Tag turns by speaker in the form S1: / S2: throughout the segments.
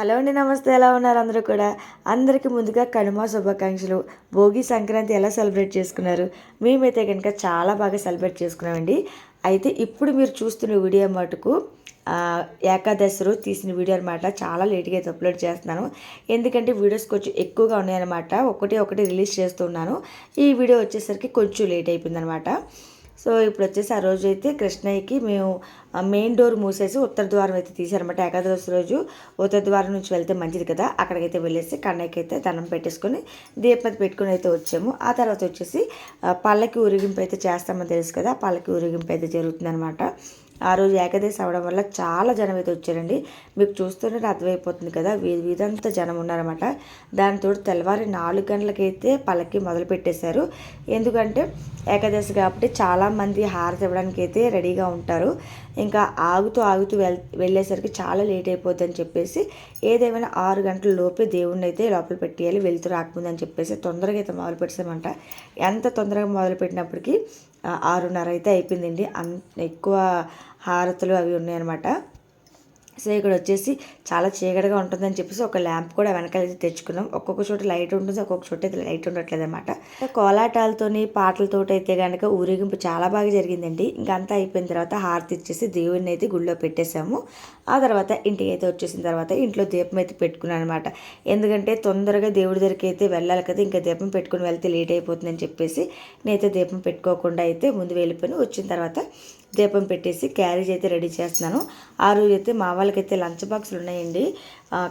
S1: Hello అండి నమస్తే. ఎలా ఉన్నారు అందరూ కూడా? అందరికీ ముందుగా కనుమ శుభాకాంక్షలు. భోగి సంక్రాంతి ఎలా సెలబ్రేట్ చేసుకున్నారు? మేమైతే కనుక చాలా బాగా సెలబ్రేట్ చేసుకున్నామండి. అయితే ఇప్పుడు మీరు చూస్తున్న వీడియో మటుకు ఆ, ఏకాదశి రోజు తీసిన వీడియో అనమాట చాలా లేట్గా అయితే అప్లోడ్ చేస్తున్నాను. ఎందుకంటే వీడియోస్ కొంచెం ఎక్కువగా ఉన్నాయన్నమాట. ఒకటి ఒకటి రిలీజ్ చేస్తున్నాను ఈ వీడియో వచ్చేసరికి కొంచెం లేట్ అయిపోయిందనమాట సో ఇప్పుడు వచ్చేసి ఆ రోజు అయితే కృష్ణయ్యకి మేము మెయిన్ డోర్ మూసేసి ఉత్తర ద్వారం అయితే తీసారనమాట ఏకాదశి రోజు. ఉత్తర ద్వారం నుంచి వెళ్తే మంచిది కదా అక్కడికైతే వెళ్ళేసి కన్నయ్యకి అయితే దండం పెట్టేసుకొని దీపతి పెట్టుకుని అయితే వచ్చాము. ఆ తర్వాత వచ్చేసి పళ్ళకి పల్లకి అయితే చేస్తామని తెలుసు కదా పళ్ళకి ఉరిగింపు అయితే జరుగుతుందనమాట ఆ రోజు ఏకాదశి అవడం వల్ల చాలా జనం అయితే వచ్చారండి. మీకు చూస్తుంటే అర్థమైపోతుంది కదా వీధి వీధంతా జనం ఉన్నారన్నమాట. దానితో తెల్లవారి నాలుగు గంటలకైతే పలకి మొదలు పెట్టేశారు. ఎందుకంటే ఏకాదశి కాబట్టి చాలామంది హారతి ఇవ్వడానికి అయితే రెడీగా ఉంటారు. ఇంకా ఆగుతూ ఆగుతూ వెల్ వెళ్ళేసరికి చాలా లేట్ అయిపోద్ది అని చెప్పేసి ఏదేమైనా ఆరు గంటల లోపే దేవుణ్ణి అయితే లోపల పెట్టేయాలి వెళ్తూ రాకముందని చెప్పేసి తొందరగా అయితే మొదలు పెట్టామంట ఎంత తొందరగా మొదలు పెట్టినప్పటికీ ఆరున్నర అయితే అయిపోయిందండి. అంత ఎక్కువ హారతులు అవి ఉన్నాయన్నమాట. సో ఇక్కడ వచ్చేసి చాలా చీకటిగా ఉంటుందని చెప్పేసి ఒక ల్యాంప్ కూడా వెనకాల తెచ్చుకున్నాం. ఒక్కొక్క చోట లైట్ ఉంటుంది ఒక్కొక్క చోట అయితే లైట్ ఉండట్లేదు అనమాట కోలాటాలతోని పాటలతోటి అయితే కనుక ఊరేగింపు చాలా బాగా జరిగిందండి. ఇంకంతా అంతా అయిపోయిన తర్వాత హారతి ఇచ్చేసి దేవుడిని అయితే గుళ్ళో పెట్టేశాము. ఆ తర్వాత ఇంటికి అయితే వచ్చేసిన తర్వాత ఇంట్లో దీపం అయితే పెట్టుకున్నాను అనమాట ఎందుకంటే తొందరగా దేవుడి దగ్గరికి అయితే వెళ్ళాలి కదా ఇంకా దీపం పెట్టుకుని వెళ్తే లేట్ అయిపోతుందని చెప్పేసి నేనైతే దీపం పెట్టుకోకుండా అయితే ముందు వెళ్ళిపోయి వచ్చిన తర్వాత దీపం పెట్టేసి క్యారేజ్ అయితే రెడీ చేస్తున్నాను. ఆ రోజు అయితే మా వాళ్ళకైతే లంచ్ బాక్సులు ఉన్నాయండి.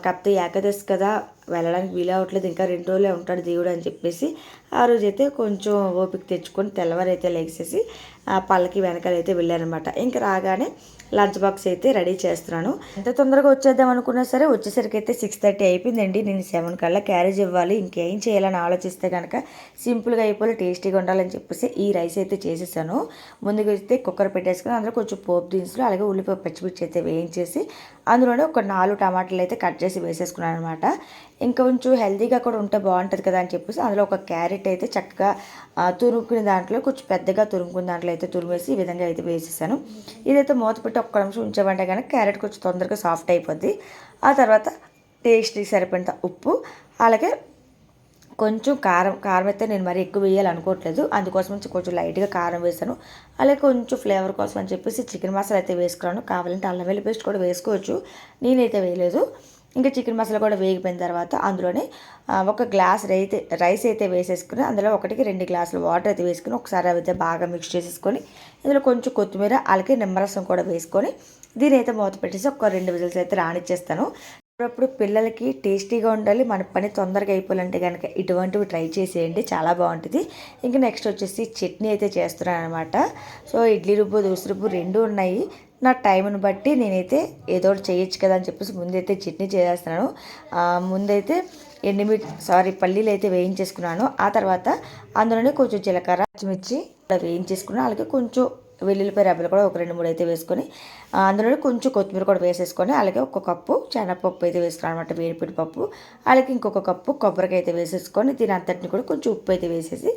S1: కాకపోతే ఏకాదశి కదా వెళ్ళడానికి వీలు అవ్వట్లేదు. ఇంకా రెండు రోజులే ఉంటాడు దేవుడు అని చెప్పేసి ఆ రోజు అయితే కొంచెం ఓపిక తెచ్చుకొని తెల్లవారు అయితే లెగిసేసి ఆ పళ్ళకి వెనకాలైతే వెళ్ళానమాట ఇంకా రాగానే లంచ్ బాక్స్ అయితే రెడీ చేస్తున్నాను. ఎంత తొందరగా వచ్చేద్దాం అనుకున్నా సరే వచ్చేసరికి అయితే సిక్స్ థర్టీ అయిపోయిందండి. నేను సెవెన్ కల్లా క్యారేజ్ ఇవ్వాలి. ఇంకేం చేయాలని ఆలోచిస్తే కనుక సింపుల్గా అయిపోయి టేస్టీగా ఉండాలని చెప్పేసి ఈ రైస్ అయితే చేసేసాను. ముందుగా అయితే కుక్కర్ పెట్టేసుకుని అందులో కొంచెం పోపు దినుసులు అలాగే ఉల్లిపాయ పచ్చిమిర్చి అయితే వేయించేసి అందులోనే ఒక నాలుగు టమాటాలు అయితే కట్ చేసి వేసేసుకున్నాను అనమాట ఇంకా కొంచెం హెల్దీగా కూడా ఉంటే బాగుంటుంది కదా అని చెప్పేసి అందులో ఒక క్యారెట్ అయితే చక్కగా తురుముకునే దాంట్లో కొంచెం పెద్దగా తురుముకునే దాంట్లో అయితే తురిమేసి ఈ విధంగా అయితే వేసేసాను. ఇదైతే మూత పెట్టి ఒక్క నిమిషం ఉంచామంటే కనుక క్యారెట్ కొంచెం తొందరగా సాఫ్ట్ అయిపోద్ది. ఆ తర్వాత టేస్ట్కి సరిపడినంత ఉప్పు అలాగే కొంచెం కారం కారం అయితే నేను మరి ఎక్కువ వేయాలనుకోవట్లేదు అందుకోసం నుంచి కొంచెం లైట్గా కారం వేసాను. అలాగే కొంచెం ఫ్లేవర్ కోసం అని చెప్పేసి చికెన్ మసాలా అయితే వేసుకున్నాను. కావాలంటే అల్లం వెల్లి పేస్ట్ కూడా వేసుకోవచ్చు. నేనైతే వేయలేదు. ఇంకా చికెన్ మసాలా కూడా వేగిపోయిన తర్వాత అందులోనే ఒక గ్లాస్ రైతే రైస్ అయితే వేసేసుకుని అందులో ఒకటికి రెండు గ్లాసులు వాటర్ అయితే వేసుకుని ఒకసారి అయితే బాగా మిక్స్ చేసేసుకొని ఇందులో కొంచెం కొత్తిమీర అలాగే నిమ్మరసం కూడా వేసుకొని దీని అయితే మూత పెట్టేసి ఒక రెండు విజిల్స్ అయితే రానిచ్చేస్తాను. అప్పుడప్పుడు పిల్లలకి టేస్టీగా ఉండాలి మన పని తొందరగా అయిపోవాలంటే కనుక ఇటువంటివి ట్రై చేసేయండి చాలా బాగుంటుంది. ఇంకా నెక్స్ట్ వచ్చేసి చట్నీ అయితే చేస్తున్నాను అనమాట సో ఇడ్లీ రుబ్బు దోశ రుబ్బు రెండు ఉన్నాయి. నా టైంని బట్టి నేనైతే ఏదో ఒకటి చేయొచ్చు కదా అని చెప్పేసి ముందైతే చట్నీ చేసేస్తున్నాను. ముందైతే ఎండుమిర్చి సారీ పల్లీలు అయితే వేయించేసుకున్నాను. ఆ తర్వాత అందులోనే కొంచెం జీలకర్ర పచ్చిమిర్చి అలా వేయించేసుకున్నాను. అలాగే కొంచెం వెల్లుల్లిపాయ రెబ్బలు కూడా ఒక రెండు మూడు అయితే వేసుకొని అందులోనే కొంచెం కొత్తిమీర కూడా వేసేసుకొని అలాగే ఒక కప్పు శనగపప్పు అయితే వేసుకున్నాను అనమాట వేడిపిడి పప్పు. అలాగే ఇంకొక కప్పు కొబ్బరికాయ అయితే వేసేసుకొని దీని అంతటిని కూడా కొంచెం ఉప్పు అయితే వేసేసి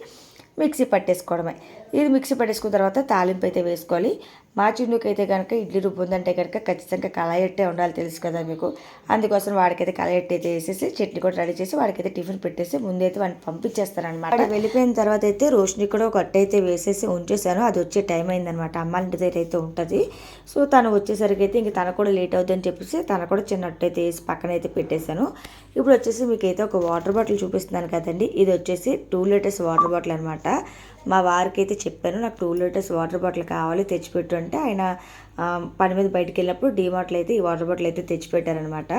S1: మిక్సీ పట్టేసుకోవడమే. ఇది మిక్సీ పట్టేసుకున్న తర్వాత తాలింపు అయితే వేసుకోవాలి. మా చిన్నుకి అయితే కనుక ఇడ్లీ రుబ్బు ఉందంటే కనుక ఖచ్చితంగా కళాయట్టే ఉండాలి తెలుసు కదా మీకు. అందుకోసం వాడికైతే కళాయట్టు అయితే వేసేసి చట్నీ కూడా రెడీ చేసి వాడికైతే టిఫిన్ పెట్టేసి ముందైతే వాడిని పంపించేస్తారనమాట వెళ్ళిపోయిన తర్వాత అయితే రోషిని కూడా ఒక అట్ట అయితే వేసేసి ఉంచేసాను అది వచ్చే టైం అయిందనమాట అమ్మ దగ్గర అయితే ఉంటుంది. సో తను వచ్చేసరికి అయితే ఇంక తను కూడా లేట్ అవుతుందని చెప్పేసి తను కూడా చిన్న అట్ట అయితే వేసి పక్కన అయితే పెట్టేశాను. ఇప్పుడు వచ్చేసి మీకు అయితే ఒక వాటర్ బాటిల్ చూపిస్తున్నాను కదండి. ఇది వచ్చేసి టూ లీటర్స్ వాటర్ బాటిల్ అనమాట మా వారికి అయితే చెప్పాను నాకు టూ లీటర్స్ వాటర్ బాటిల్ కావాలి తెచ్చిపెట్టు అంటే ఆయన పని మీద బయటికి వెళ్ళినప్పుడు డీమార్ట్లో అయితే ఈ వాటర్ బాటిల్ అయితే తెచ్చిపెట్టారనమాట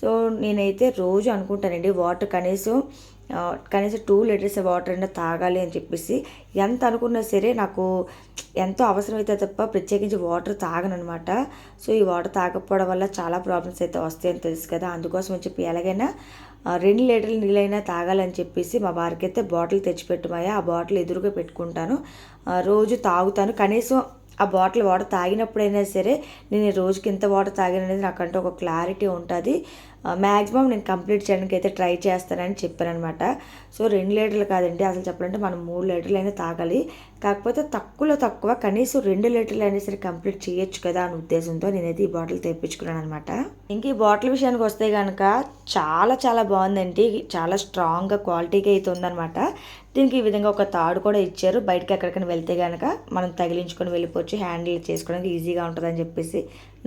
S1: సో నేనైతే రోజు అనుకుంటానండి వాటర్ కనీసం కనీసం టూ లీటర్స్ వాటర్ అయినా తాగాలి అని చెప్పేసి ఎంత అనుకున్నా సరే నాకు ఎంతో అవసరమైతే తప్ప ప్రత్యేకించి వాటర్ తాగనమాట సో ఈ వాటర్ తాగకపోవడం వల్ల చాలా ప్రాబ్లమ్స్ అయితే వస్తాయని తెలుసు కదా. అందుకోసం అని చెప్పి ఎలాగైనా రెండు లీటర్ల నీళ్ళైనా తాగాలని చెప్పేసి మా వారికి అయితే బాటిల్ తెచ్చిపెట్టమాయా ఆ బాటిల్ ఎదురుగా పెట్టుకుంటాను. రోజు తాగుతాను. కనీసం ఆ బాటిల్ వాటర్ తాగినప్పుడైనా సరే నేను ఈ రోజుకి ఎంత వాటర్ తాగాను అనేది నాకంటే ఒక క్లారిటీ ఉంటుంది. మ్యాక్సిమం నేను కంప్లీట్ చేయడానికి అయితే ట్రై చేస్తానని చెప్పాను అనమాట సో రెండు లీటర్లు కాదండి. అసలు చెప్పాలంటే మనం మూడు లీటర్లు అయినా తాగాలి. కాకపోతే తక్కువలో తక్కువ కనీసం రెండు లీటర్లు అయినా సరే కంప్లీట్ చేయొచ్చు కదా అనే ఉద్దేశంతో నేనైతే ఈ బాటిల్ తెప్పించుకున్నాను అనమాట ఇంక ఈ బాటిల్ విషయానికి వస్తే కనుక చాలా చాలా బాగుందండి. చాలా స్ట్రాంగ్గా క్వాలిటీగా అయితే ఉందన్నమాట దీనికి ఈ విధంగా ఒక తాడు కూడా ఇచ్చారు. బయటకి ఎక్కడికైనా వెళ్తే కనుక మనం తగిలించుకొని వెళ్ళిపోవచ్చు. హ్యాండిల్ చేసుకోవడానికి ఈజీగా ఉంటుందని చెప్పేసి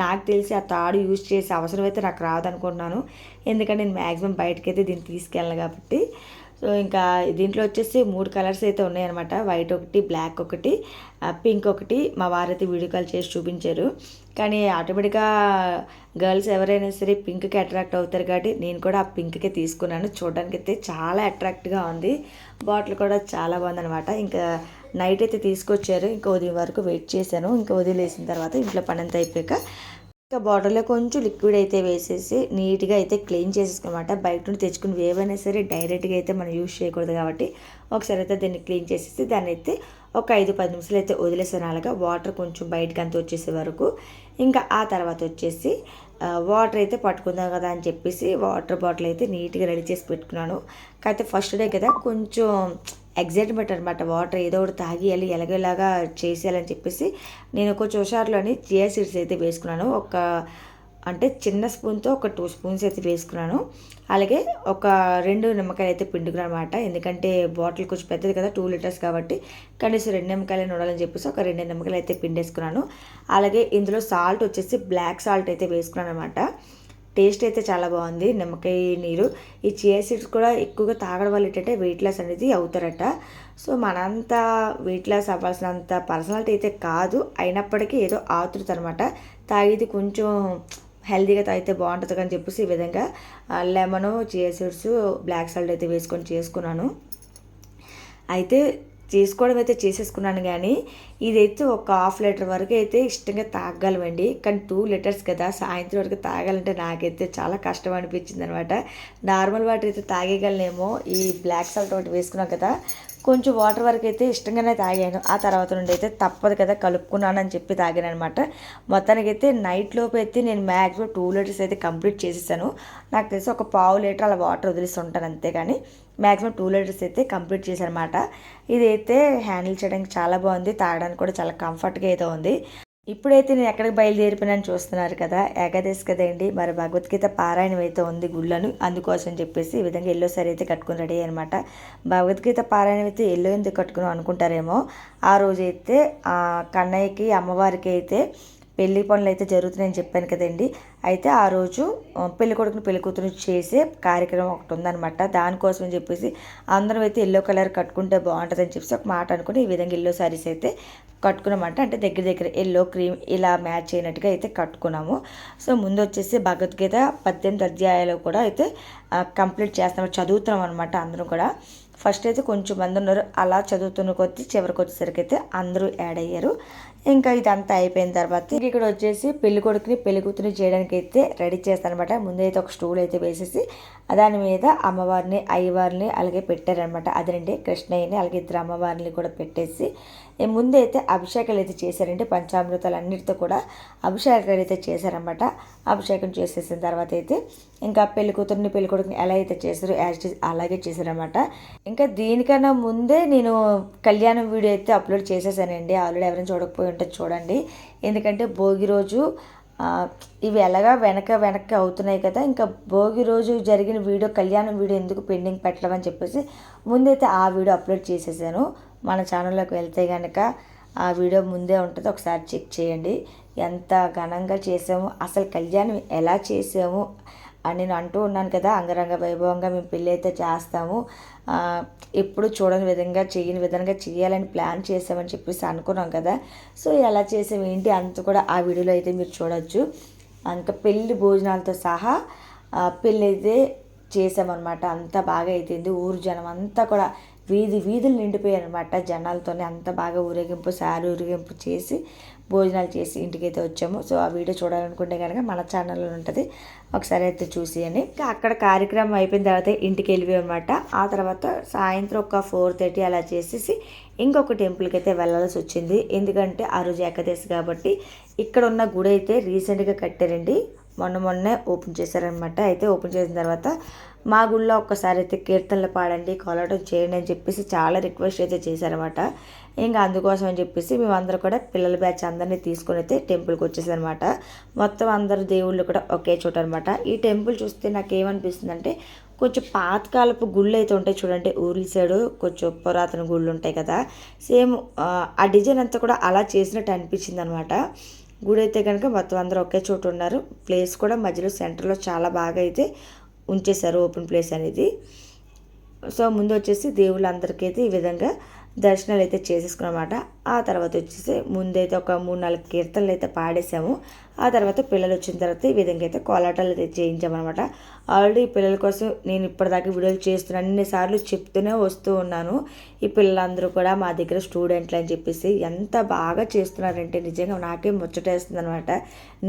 S1: నాకు తెలిసి ఆ తాడు యూజ్ చేసే అవసరం అయితే నాకు రాదనుకుంటున్నాను. ఎందుకంటే నేను మ్యాక్సిమం బయటకైతే దీన్ని తీసుకెళ్ళను కాబట్టి. సో ఇంకా దీంట్లో వచ్చేసి మూడు కలర్స్ అయితే ఉన్నాయన్నమాట. వైట్ ఒకటి బ్లాక్ ఒకటి పింక్ ఒకటి. మా వారైతే వీడియో కాల్ చేసి చూపించారు. కానీ ఆటోమేటిక్గా గర్ల్స్ ఎవరైనా సరే పింక్కి అట్రాక్ట్ అవుతారు కాబట్టి నేను కూడా ఆ పింక్కే తీసుకున్నాను. చూడడానికి అయితే చాలా అట్రాక్ట్గా ఉంది. బాటిల్ కూడా చాలా బాగుందనమాట ఇంకా నైట్ అయితే తీసుకొచ్చారు. ఇంకా ఉదయం వరకు వెయిట్ చేశాను. ఇంకా వదిలేసిన తర్వాత ఇంట్లో పని అంతా అయిపోయాక ఇంకా బాటిల్లో కొంచెం లిక్విడ్ అయితే వేసేసి నీట్గా అయితే క్లీన్ చేసేసుకోమాట బయట నుండి తెచ్చుకుని ఏవైనా సరే డైరెక్ట్గా అయితే మనం యూజ్ చేయకూడదు కాబట్టి ఒకసారి అయితే దీన్ని క్లీన్ చేసేసి దాన్ని అయితే ఒక ఐదు పది నిమిషాలు అయితే వదిలేసాను అలాగా వాటర్ కొంచెం బయటకు అంత వచ్చేసే వరకు ఇంకా ఆ తర్వాత వచ్చేసి వాటర్ అయితే పట్టుకుందాం కదా అని చెప్పేసి వాటర్ బాటిల్ అయితే నీట్గా రెడీ చేసి పెట్టుకున్నాను. కాకపోతే ఫస్ట్ డే కదా కొంచెం ఎగ్జైట్మెంట్ అనమాట వాటర్ ఏదో ఒకటి తాగియాలి ఎలాగోలాగా చేసేయాలని చెప్పేసి నేను కొంచెం హుషారులోని జియా సీడ్స్ అయితే వేసుకున్నాను. ఒక అంటే చిన్న స్పూన్తో ఒక టూ స్పూన్స్ అయితే వేసుకున్నాను. అలాగే ఒక రెండు నిమ్మకాయలు అయితే పిండుకున్నాను అనమాట ఎందుకంటే బాటిల్ కొంచెం పెద్దది కదా టూ లీటర్స్ కాబట్టి కనీసం రెండు నిమ్మకాయలు ఉండాలని చెప్పేసి ఒక రెండు నిమ్మకాయలు అయితే పిండేసుకున్నాను. అలాగే ఇందులో సాల్ట్ వచ్చేసి బ్లాక్ సాల్ట్ అయితే వేసుకున్నాను అనమాట టేస్ట్ అయితే చాలా బాగుంది. నిమ్మకాయ నీరు. ఈ చియా సీడ్స్ కూడా ఎక్కువగా తాగడం వల్ల ఏంటంటే వెయిట్ లాస్ అనేది అవుతారట. సో మనంత వెయిట్ లాస్ అవ్వాల్సినంత పర్సనాలిటీ అయితే కాదు. అయినప్పటికీ ఏదో ఆతృత అనమాట తాగేది కొంచెం హెల్దీగా తాగితే బాగుంటుంది అని చెప్పేసి ఈ విధంగా lemon chia seeds black salt అయితే వేసుకొని చేసుకున్నాను. అయితే చేసుకోవడం అయితే చేసేసుకున్నాను కానీ ఇదైతే ఒక హాఫ్ లీటర్ వరకు అయితే ఇష్టంగా తాగలమండి. కానీ టూ లీటర్స్ కదా సాయంత్రం వరకు తాగాలంటే నాకైతే చాలా కష్టం అనిపించింది అనమాట నార్మల్ వాటర్ అయితే తాగేయగలనేమో ఈ బ్లాక్ సాల్ట్ ఒకటి వేసుకున్నాం కదా కొంచెం వాటర్ వరకు అయితే ఇష్టంగానే తాగాను. ఆ తర్వాత నుండి అయితే తప్పదు కదా కలుపుకున్నానని చెప్పి తాగాను అనమాట మొత్తానికైతే నైట్ లోపు అయితే నేను మ్యాక్సిమం టూ లీటర్స్ అయితే కంప్లీట్ చేసేసాను. నాకు తెలిసి ఒక పావు లీటర్ అలా వాటర్ వదిలిస్తుంటాను అంతే కానీ మ్యాక్సిమం టూ లీటర్స్ అయితే కంప్లీట్ చేశానమాట ఇదైతే హ్యాండిల్ చేయడానికి చాలా బాగుంది. తాగడానికి కూడా చాలా కంఫర్ట్గా అయితే ఉంది. ఇప్పుడైతే నేను ఎక్కడికి బయలుదేరిపోయినాను చూస్తున్నారు కదా ఏకాదశి కదండి. మరి భగవద్గీత పారాయణం అయితే ఉంది గుళ్ళను. అందుకోసం చెప్పేసి ఈ విధంగా ఎల్లో సారీ అయితే కట్టుకుని రెడీ అనమాట భగవద్గీత పారాయణం అయితే ఎల్లో ఎందుకు కట్టుకుని అనుకుంటారేమో. ఆ రోజైతే కన్నయ్యకి అమ్మవారికి అయితే పెళ్ళి పనులు అయితే జరుగుతున్నాయని చెప్పాను కదండి. అయితే ఆ రోజు పెళ్ళి కొడుకుని పెళ్ళి కూతురు చేసే కార్యక్రమం ఒకటి ఉందనమాట దానికోసం అని చెప్పేసి అందరం అయితే ఎల్లో కలర్ కట్టుకుంటే బాగుంటుందని చెప్పేసి ఒక మాట అనుకుని ఈ విధంగా ఎల్లో శారీస్ అయితే కట్టుకున్నామంట. అంటే దగ్గర దగ్గర ఎల్లో క్రీమ్ ఇలా మ్యాచ్ అయినట్టుగా అయితే కట్టుకున్నాము. సో ముందు వచ్చేసి భగవద్గీత పద్దెనిమిది అధ్యాయాలు కూడా అయితే కంప్లీట్ చేస్తాము చదువుతున్నాం అనమాట అందరం కూడా. ఫస్ట్ అయితే కొంచెం మంది ఉన్నారు. అలా చదువుతున్న కొద్దీ చివరికి వచ్చేసరికి అయితే అందరూ యాడ్ అయ్యారు. ఇంకా ఇదంతా అయిపోయిన తర్వాత ఇక్కడ వచ్చేసి పెళ్ళి కొడుకుని పెళ్ళి కూతురిని చేయడానికి అయితే రెడీ చేస్తానమాట ముందైతే ఒక స్టూల్ అయితే వేసేసి దాని మీద అమ్మవారిని అయ్యవారిని అలాగే పెట్టారనమాట. అదేనండి కృష్ణయ్యని అలాగే ఇద్దరు అమ్మవారిని కూడా పెట్టేసి ముందైతే అభిషేకాలు అయితే చేశారండి పంచామృతాలు అన్నిటితో కూడా అభిషేకాలు అయితే చేశారనమాట. అభిషేకం చేసేసిన తర్వాత అయితే ఇంకా పెళ్ళి కూతురిని పెళ్ళి కొడుకుని ఎలా అయితే చేశారో యాజ్ అలాగే చేశారనమాట. ఇంకా దీనికన్నా ముందే నేను కళ్యాణం వీడియో అయితే అప్లోడ్ చేసేసానండి. ఆల్రెడీ ఎవరైనా చూడకపోయి ఉంటే చూడండి. ఎందుకంటే భోగి రోజు ఇవి ఎలాగా వెనక వెనక్కి అవుతున్నాయి కదా ఇంకా భోగి రోజు జరిగిన వీడియో కళ్యాణం వీడియో ఎందుకు పెండింగ్ పెట్టలేమని చెప్పేసి ముందైతే ఆ వీడియో అప్లోడ్ చేసేసాను. మన ఛానల్లోకి వెళ్తే కనుక ఆ వీడియో ముందే ఉంటుంది ఒకసారి చెక్ చేయండి. ఎంత ఘనంగా చేసాము అసలు కళ్యాణం ఎలా చేసాము అని నేను అంటూ ఉన్నాను కదా అంగరంగ వైభవంగా మేము పెళ్ళి అయితే చేస్తాము ఎప్పుడు చూడని విధంగా చేయని విధంగా చేయాలని ప్లాన్ చేసామని చెప్పేసి అనుకున్నాం కదా. సో ఎలా చేసాము ఏంటి అంత కూడా ఆ వీడియోలో అయితే మీరు చూడొచ్చు. ఇంకా పెళ్ళి భోజనాలతో సహా పెళ్ళి అయితే చేసామన్నమాట. అంత బాగా అయిపోయింది. ఊరు జనం అంతా కూడా వీధి వీధులు నిండిపోయాయి అనమాట జనాలతోనే. అంత బాగా ఊరేగింపు సారి ఊరేగింపు చేసి భోజనాలు చేసి ఇంటికి అయితే వచ్చాము. సో ఆ వీడియో చూడాలనుకుంటే కనుక మన ఛానల్లో ఉంటుంది. ఒకసారి అయితే చూసి అని ఇంకా అక్కడ కార్యక్రమం అయిపోయిన తర్వాత ఇంటికి వెళ్ళిపోయామన్నమాట. అనమాట ఆ తర్వాత సాయంత్రం ఒక ఫోర్ థర్టీ అలా చేసేసి ఇంకొక టెంపుల్కి అయితే వెళ్ళాల్సి వచ్చింది. ఎందుకంటే ఆ రోజు ఏకదేశి కాబట్టి ఇక్కడ ఉన్న గుడి అయితే రీసెంట్గా కట్టారండి. మొన్న మొన్నే ఓపెన్ చేశారనమాట అయితే ఓపెన్ చేసిన తర్వాత మా గుళ్ళో ఒక్కసారి అయితే కీర్తనలు పాడండి కోలాటం చేయండి అని చెప్పేసి చాలా రిక్వెస్ట్ అయితే చేశారనమాట ఇంకా అందుకోసం అని చెప్పేసి మేమందరూ కూడా పిల్లల బ్యాచ్ అందరినీ తీసుకొని అయితే టెంపుల్కి వచ్చేసారనమాట మొత్తం అందరు దేవుళ్ళు కూడా ఒకే చోట అనమాట ఈ టెంపుల్ చూస్తే నాకు ఏమనిపిస్తుంది అంటే కొంచెం పాతకాలపు గుళ్ళు అయితే ఉంటాయి చూడండి ఊరి సైడు కొంచెం పురాతన గుళ్ళు ఉంటాయి కదా. సేమ్ ఆ డిజైన్ అంతా కూడా అలా చేసినట్టు అనిపించింది అనమాట గుడి అయితే కనుక మొత్తం అందరూ ఒకే చోట ఉన్నారు. ప్లేస్ కూడా మధ్యలో సెంటర్లో చాలా బాగా అయితే ఉంచేశారు ఓపెన్ ప్లేస్ అనేది. సో ముందు వచ్చేసి దేవుళ్ళందరికీ అయితే ఈ విధంగా దర్శనాలు అయితే చేసేసుకున్నమాట. ఆ తర్వాత వచ్చేసి ముందైతే ఒక మూడు నాలుగు కీర్తనలు అయితే పాడేసాము ఆ తర్వాత పిల్లలు వచ్చిన తర్వాత ఈ విధంగా అయితే కోలాటాలు అయితే చేయించామన్నమాట. ఆల్రెడీ పిల్లల కోసం నేను ఇప్పటిదాకా వీడియోలు చేస్తున్నాను అన్నిసార్లు చెప్తూనే వస్తూ ఉన్నాను. ఈ పిల్లలందరూ కూడా మా దగ్గర స్టూడెంట్లు అని చెప్పేసి ఎంత బాగా చేస్తున్నారంటే నిజంగా నాకే ముచ్చటేస్తుంది అనమాట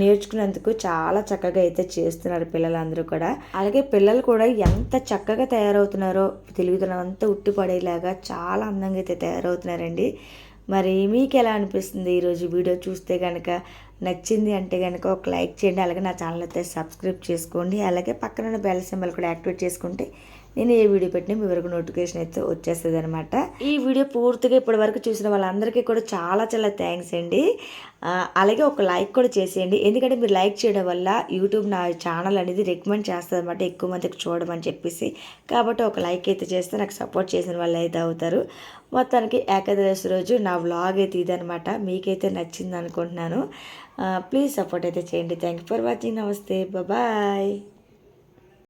S1: నేర్చుకునేందుకు చాలా చక్కగా అయితే చేస్తున్నారు పిల్లలందరూ కూడా. అలాగే పిల్లలు కూడా ఎంత చక్కగా తయారవుతున్నారో తెలుగుదనం అంతా ఉట్టిపడేలాగా చాలా అందంగా అయితే తయారవుతున్నారండి. మరి మీకు ఎలా అనిపిస్తుంది ఈరోజు వీడియో చూస్తే కనుక నచ్చింది అంటే కనుక ఒక లైక్ చేయండి అలాగే నా ఛానల్ అయితే సబ్స్క్రైబ్ చేసుకోండి అలాగే పక్కన ఉన్న బెల్ సింబల్ కూడా యాక్టివేట్ చేసుకుంటే నేను ఏ వీడియో పెట్టినా మీ వరకు నోటిఫికేషన్ అయితే వచ్చేస్తుంది అనమాట ఈ వీడియో పూర్తిగా ఇప్పటి వరకు చూసిన వాళ్ళందరికీ కూడా చాలా చాలా థ్యాంక్స్ అండి. అలాగే ఒక లైక్ కూడా చేసేయండి. ఎందుకంటే మీరు లైక్ చేయడం వల్ల యూట్యూబ్ నా ఛానల్ అనేది రికమెండ్ చేస్తుంది అనమాట ఎక్కువ మందికి చూడమని చెప్పేసి. కాబట్టి ఒక లైక్ అయితే చేస్తే నాకు సపోర్ట్ చేసిన వాళ్ళు అయితే అవుతారు. మొత్తానికి ఏకాదశి రోజు నా వ్లాగ్ అయితే ఇదనమాట మీకైతే నచ్చింది అనుకుంటున్నాను. ప్లీజ్ సపోర్ట్ అయితే చేయండి. Thank you for watching. నమస్తే. బాయ్.